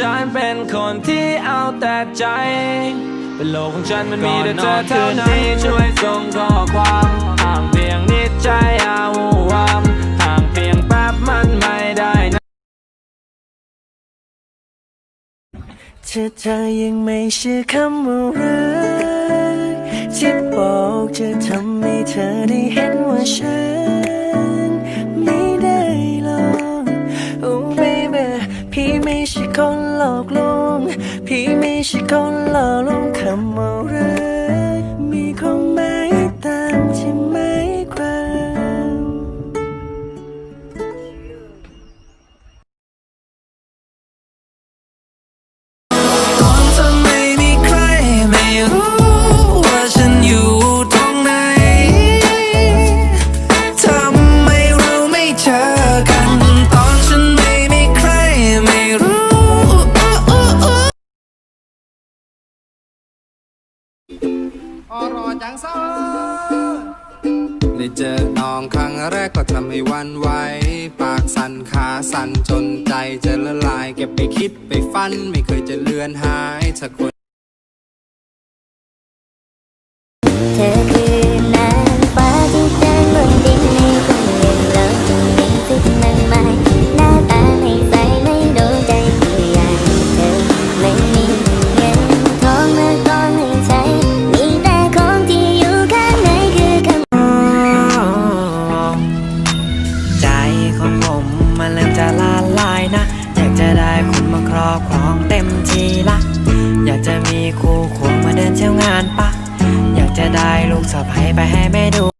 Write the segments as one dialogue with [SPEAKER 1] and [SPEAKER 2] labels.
[SPEAKER 1] ฉันเป็นคนที่เอาแต่ใจ เป็นโลกของฉันมันมีแต่เธอเท่านั้นที่ช่วยส่งข้อความห่างเพียงนิดใจอาวูวามห่างเพียงแป๊บมันไม่ได้นะ
[SPEAKER 2] เธอเธอยังไม่เชื่อคำว่ารักที่บอกจะทำให้เธอได้เห็นว่าฉัน พี่ไม่ใช่คน อรอจั
[SPEAKER 3] งเซอได้เจอน้องครั้งแรกก็ทำให้วันไหว ปากสั่นขาสั่นจนใจจะละลาย เก็บไปคิดไปฝัน ไม่เคยจะเลือนหายสักคน
[SPEAKER 4] คู่ควงมาเดิ
[SPEAKER 2] นเที่ยวงานปะอยากจะได้ลูกสะใภ้ไปให้แม่ดู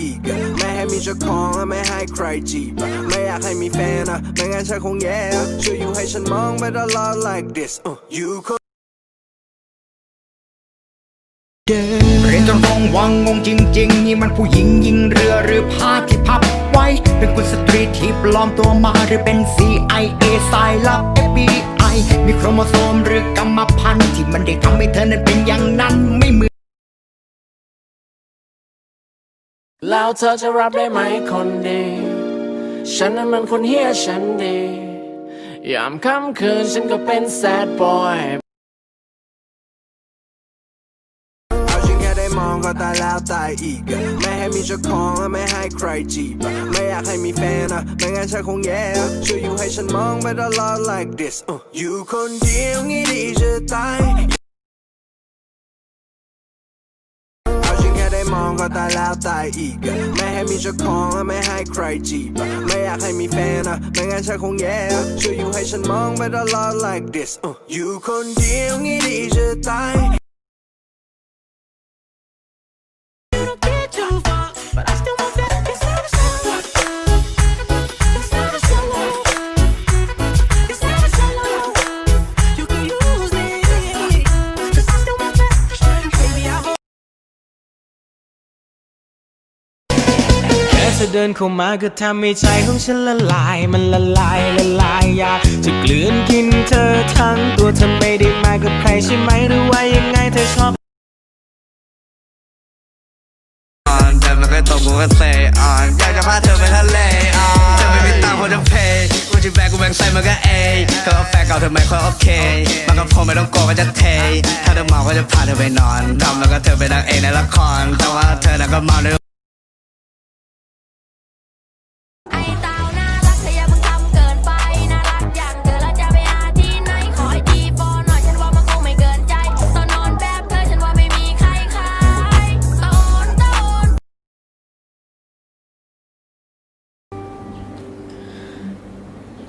[SPEAKER 1] อีก ไม่
[SPEAKER 5] ให้มีเจ้าของและไม่ให้ใครจีบ ไม่อยากให้มีแฟนอะไม่งั้นฉันคงแย่ช่วยอยู่ให้ฉันมองไปตลอด like this uh, you คน
[SPEAKER 6] เรียนจนงวังงงจริง ๆ นี่มันผู้หญิงยิงเรือหรือผ้าที่พับไว้ เป็นคุณสตรีที่ปลอมตัวมาหรือเป็น CIA สายลับ FBI มีโครโมโซมหรือกรรมพันธุ์ที่มันได้ทำให้เธอนั้นเป็นอย่างนั้นไม่เหมือน
[SPEAKER 1] แล้วเธอจะรับได้ไหมคนดี ฉันนั้นมันคนเฮียฉันดี ยามค่ำคืนฉันก็เป็นแซดบอย
[SPEAKER 5] เอาฉันแค่ได้มองก็ตายแล้วตายอีกอะไม่ให้มีเจ้าของและไม่ให้ใครจีบอะไม่อยากให้มีแฟนอะไม่งั้นฉันคงแย่อะช่วยอยู่ให้ฉันมองไปตลอด like this อยู่คนเดียวงี้ดีจะตาย มองก็ตายแล้วตายอีก ไม่ให้มีเจ้าของและไม่ให้ใครจีบ ไม่อยากให้มีแฟนอะไม่งั้นฉันคงแย่ช่วยอยู่ให้ฉันมองไปตลอด like this uh, อยู่คนเดียวงี้ดีจะตาย
[SPEAKER 1] ธอเดินเข้ามาก็ทำให้ใจของฉันละลาย มันละลายละลายอยากจะกลืนกินเธอทั้งตัวเธอไม่ได้มากับใครใช่ไหมหรือว่ายังไงเธอชอบ
[SPEAKER 7] อ่อนเดินมันก็ตกกูก็เซอ่อนอยากจะพาเธอไปทะเลอ่อนเธอไม่มีตังค์พอจะเพย์กูจะแบกกูแบงใส่มันก็เอเธอเอาแฟนเก่าเธอไม่ค่อยโอเค มันก็คงไม่ต้องโกลัวก็จะเท ถ้าเธอเมาก็จะพาเธอไปนอนทำแล้วก็เธอเป็นางเอกในละคร แต่ว่าเธอน่ะก็เมาใน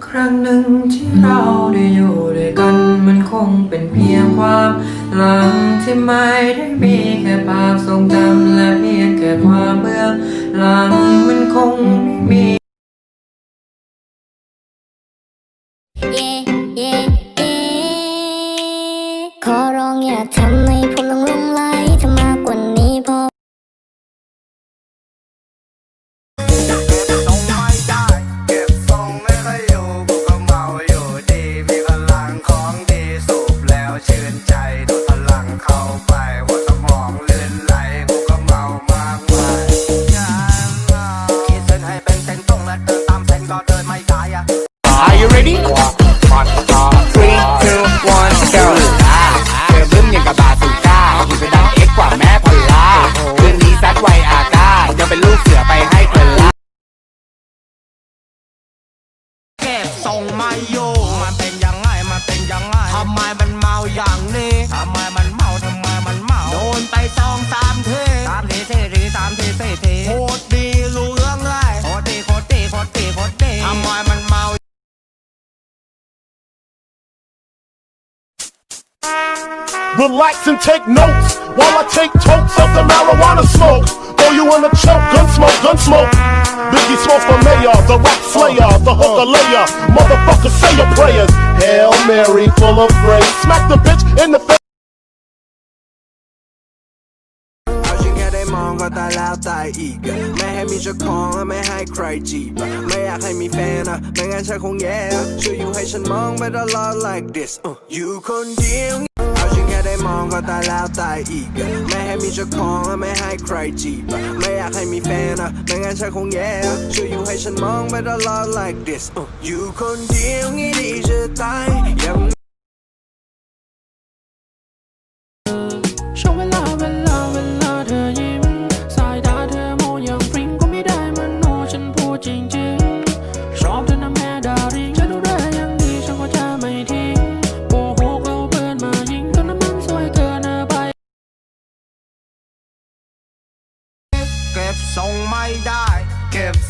[SPEAKER 8] ครั้งหนึ่งที่เราได้อยู่ด้วยกันมันคงเป็นเพียงความหลังที่ไม่ได้มีแค่ภาพทรงจำและเพียงแค่ความเบื้อง
[SPEAKER 6] หลั
[SPEAKER 7] งมันคง
[SPEAKER 9] Relax and take notes while I take totes of the marijuana smoke. Throw you in a choke, gun smoke, gun smoke. Biggie smoke for mayor, the rock slayer, the hooker layer. Motherfucker, say your prayers. Hail Mary, full of grace. Smack the bitch in the face.
[SPEAKER 5] เอาฉันแค่ได้มองก็ตายแล้วตายอีกอะไม่ให้มีเจ้าของและไม่ให้ใครจีบอะไม่อยากให้มีแฟนอะไม่งั้นฉันคงแย่อะช่วยอยู่ให้ฉันมองไปตลอด like this uh, อยู่คนเดียว เอาฉันแค่ได้มองก็ตายแล้วตายอีกอะไม่ให้มีเจ้าของและไม่ให้ใครจีบอะไม่อยากให้มีแฟนอะไม่งั้นฉันคงแย่อะช่วยอยู่ให้ฉันมองไปตลอด like this อยู่คนเดียวงี้ดีจะตาย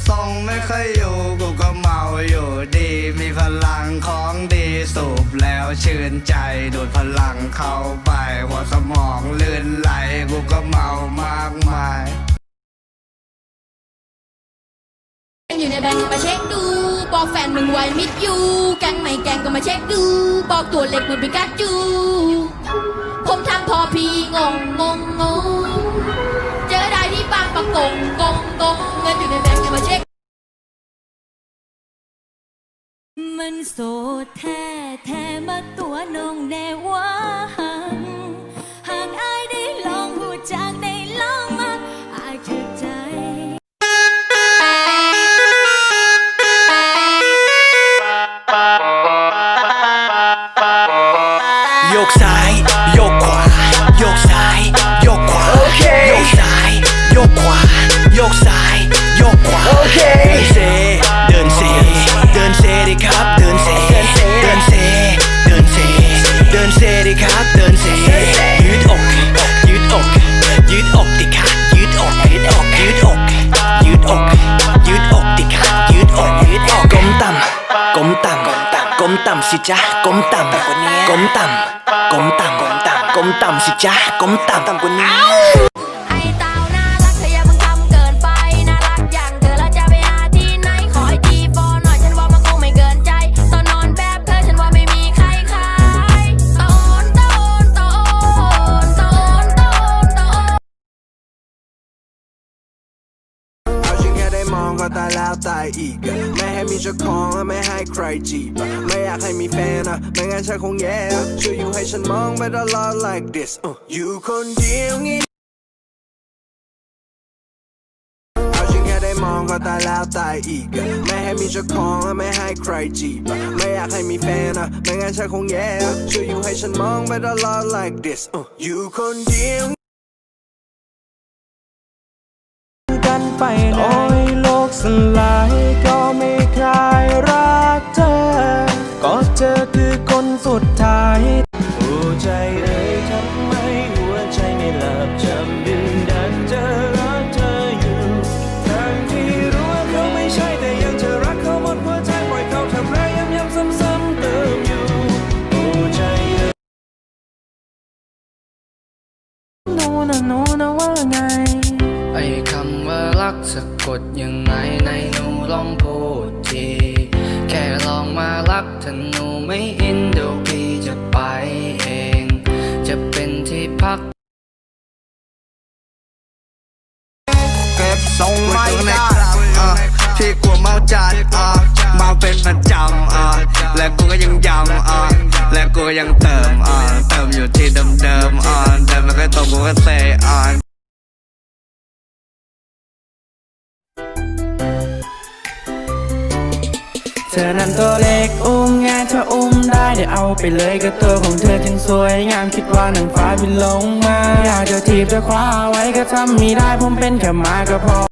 [SPEAKER 1] ท
[SPEAKER 7] รงไม่ค่อยอยู่กูก็เมาอยู่ดี มีพลังของดีสูบแล้วชื่นใจดูดพลังเข้าไป หัวสมองลื่นไหลกูก็เมามากมาย
[SPEAKER 10] อยู่ในแบงค์มาเช็คดูบอกแฟนมึงไว้มิดอยู่แกงไม่แกงก็มาเช็คดูบอกตัวเล็กเหมือนเป็นกัดจูผมทำพอพีงงงงงเจอได้ที่บางประกงกงกงเงินอยู่ในแบง มาเช็ค
[SPEAKER 11] มันโสดแท้แท้มาตัวน้องแน่ว่าหังำ
[SPEAKER 6] ก้มต่ำสิจ๊ะก้มต่ำกว่านี้ก้ ตา
[SPEAKER 10] ยอีก ไม่ให้
[SPEAKER 5] มีเจ้าของและไม่ให้ใครจีบ ไม่อยากให้มีแฟนอะไม่งั้นฉันคงแย่ช่วยอยู่ให้ฉันมองไปตลอด like this อยู่คนเดียวงี้เอาฉันแค่ได้มองก็ตายแล้วตายอีก ไม่ให้มีเจ้าของและไม่ให้ใครจีบ ไม่อยากให้มีแฟนอะไม่งั้นฉันคงแย่ช่วยอยู่ให้ฉันมองไปตลอด like this อยู่คนเดียว
[SPEAKER 2] กันไปโอ้ยโลกสลาย คือคนสุดท้ายหัวใจเอ่ยทำไมหัวใจไม่หลับจำดึงดันจะรักเธออยู่ทั้งที่รู้ว่าเขาไม่ใช่แต่ยังจะรักเขาหมดหัวใจปล่อยเขาทำร้ายย้ำ
[SPEAKER 12] ย้ำซ้ำซ้ำเติมอยู่หัวใจเอ่ย
[SPEAKER 2] นูนะนูนะว่าไง
[SPEAKER 13] ไอ้คำว่ารักสะกดยังไงในหนูลองพูดทีแค่ มารักถ้าหนูไม่อินเดี๋ยวพี่จะไปเอง จะเป็นที่พัก
[SPEAKER 7] เก็บทรงไม่ได้อะพี่กลัวเมาจัดเมาเป็นประจำและกูก็ยังย้ำและกูก็ยังเติมเติมอยู่ที่เดิมๆอะเดิมแล้วก็ตรงกูก็เซอะ
[SPEAKER 14] เธอนั้นตัวเล็กอุ้มง่ายเธออุ้มได้เดี๋ยวเอาไปเลยก็ตัวของเธอจึงสวยงามคิดว่านางฟ้าบินลงมา อยากจะทีบจะคว้าไว้ก็ทำไม่ได้ผมเป็นแค่มาก็พอ